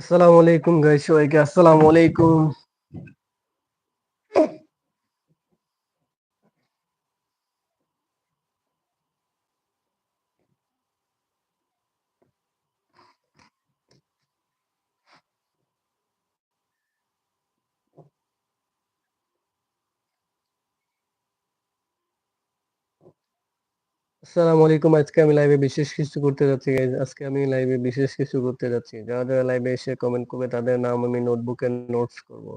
আসসালামু আলাইকুম গাইস সবাইকে আসসালামু আলাইকুম। আসসালামু আলাইকুম। আজকে আমি লাইভে বিশেষ কিছু করতে যাচ্ছি গাইজ আজকে আমি লাইভে বিশেষ কিছু করতে যাচ্ছি। যারা যারা লাইভে এসে কমেন্ট করবে, তাদের নাম আমি নোটবুকে নোটস করব।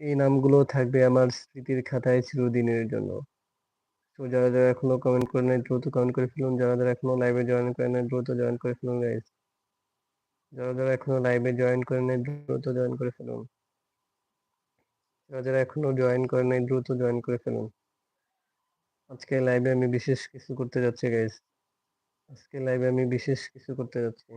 এই নামগুলো থাকবে আমার স্মৃতির খাতায় চিরদিনের জন্য। তো যারা যারা এখনও কমেন্ট করে নাই, দ্রুত কমেন্ট করে ফেলুন। যারা যারা এখনও লাইভে জয়েন করে নাই, দ্রুত জয়েন করে ফেলুন গাইজ যারা যারা এখনও লাইভে জয়েন করে নাই, দ্রুত জয়েন করে ফেলুন। যারা যারা এখনও জয়েন করে নাই, দ্রুত জয়েন করে ফেলুন। আজকে লাইভে আমি বিশেষ কিছু করতে যাচ্ছি গাইজ আজকে লাইভে আমি বিশেষ কিছু করতে যাচ্ছি।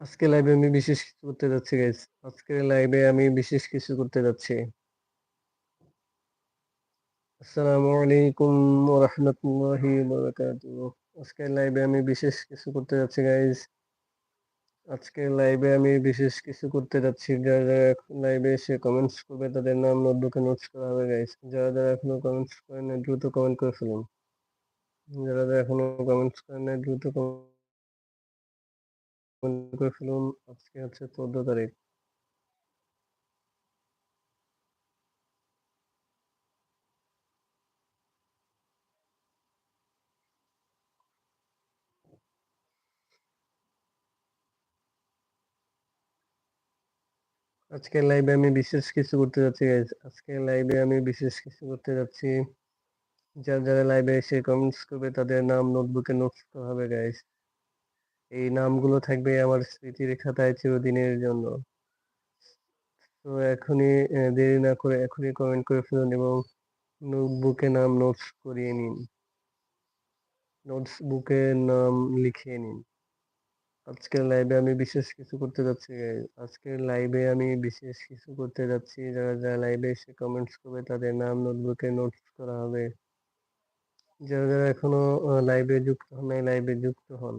আজকে লাইভে আমি বিশেষ কিছু করতে যাচ্ছি গাইজ আজকে লাইভে আমি বিশেষ কিছু করতে যাচ্ছি। আসসালামু আলাইকুম ওয়া রাহমাতুল্লাহি ওয়া বারাকাতুহু। আজকে লাইভে আমি বিশেষ কিছু করতে যাচ্ছি গাইজ আজকে লাইভে আমি বিশেষ কিছু করতে যাচ্ছি, যারা যারা লাইভে এসে কমেন্টস করবে তাদের নাম নোটবুকে নোটস করা হবে গাইস যারা যারা এখনও কমেন্টস করেন নাই, দ্রুত কমেন্ট করে ফেলুন। যারা যারা এখনও কমেন্টস করেন নাই, দ্রুত কমেন্ট করে ফেলুন। আজকে হচ্ছে চোদ্দ তারিখ। আজকে লাইভে আমি বিশেষ কিছু করতে যাচ্ছি গাইজ আজকে লাইভে আমি বিশেষ কিছু করতে যাচ্ছি। যারা যারা লাইভে এসে কমেন্টস করবে, তাদের নাম নোটবুকে করা হবে গাইজ এই নামগুলো থাকবে আমার স্মৃতির খাতায় চিরদিনের জন্য। তো এখনই দেরি না করে এখনই কমেন্ট করে ফেলুন এবং নোটবুকে নাম নোটস করিয়ে নিন। নোটস বুকে নাম লিখিয়ে নিন। আজকের লাইভে আমি বিশেষ কিছু করতে যাচ্ছি। আজকের লাইভে আমি বিশেষ কিছু করতে যাচ্ছি। যারা যারা লাইভে এসে কমেন্টস করবে, তাদের নাম নোটবুকে নোটস করা হবে। যারা যারা এখনও লাইভে যুক্ত হন নাই লাইভে যুক্ত হন।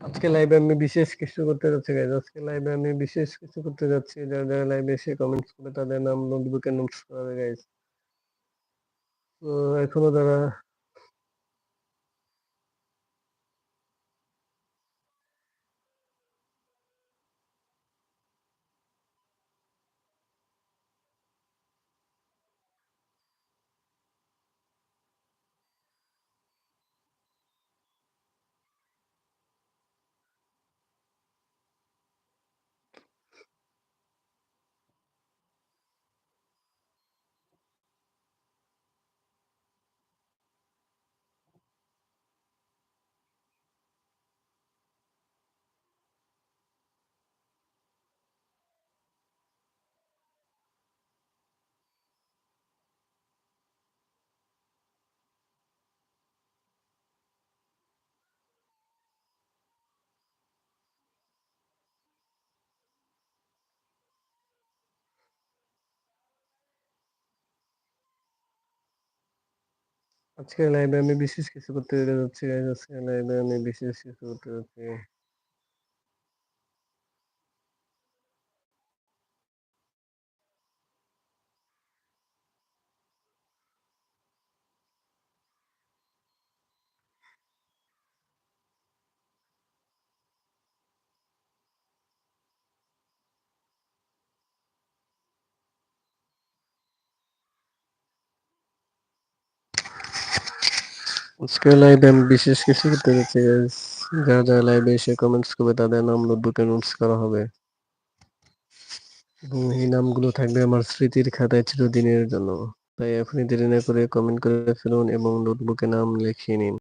আজকে লাইভে আমি বিশেষ কিছু করতে যাচ্ছি গাইজ আজকে লাইভে আমি বিশেষ কিছু করতে যাচ্ছি, যারা যারা লাইভে এসে কমেন্টস করবে তাদের নাম নোটবুকে নোটস করা হবে গাইজ তো এখনও যারা আজকের লাইভে আমি বিশেষ কিছু করতে যাচ্ছি আজকে লাইভে আমি বিশেষ কিছু করতে যাচ্ছি। আজকের লাইভে আমি বিশেষ কিছু করতে যাচ্ছি guys. যারা যারা লাইভে এসে কমেন্টস করবে, তাদের নাম নোটবুকে নোটস করা হবে। এবং এই নামগুলো থাকবে আমার স্মৃতির খাতায় চিরদিনের জন্য। তাই এখনই দেরি না করে কমেন্ট করে ফেলুন এবং নোটবুকে নাম লিখিয়ে নিন।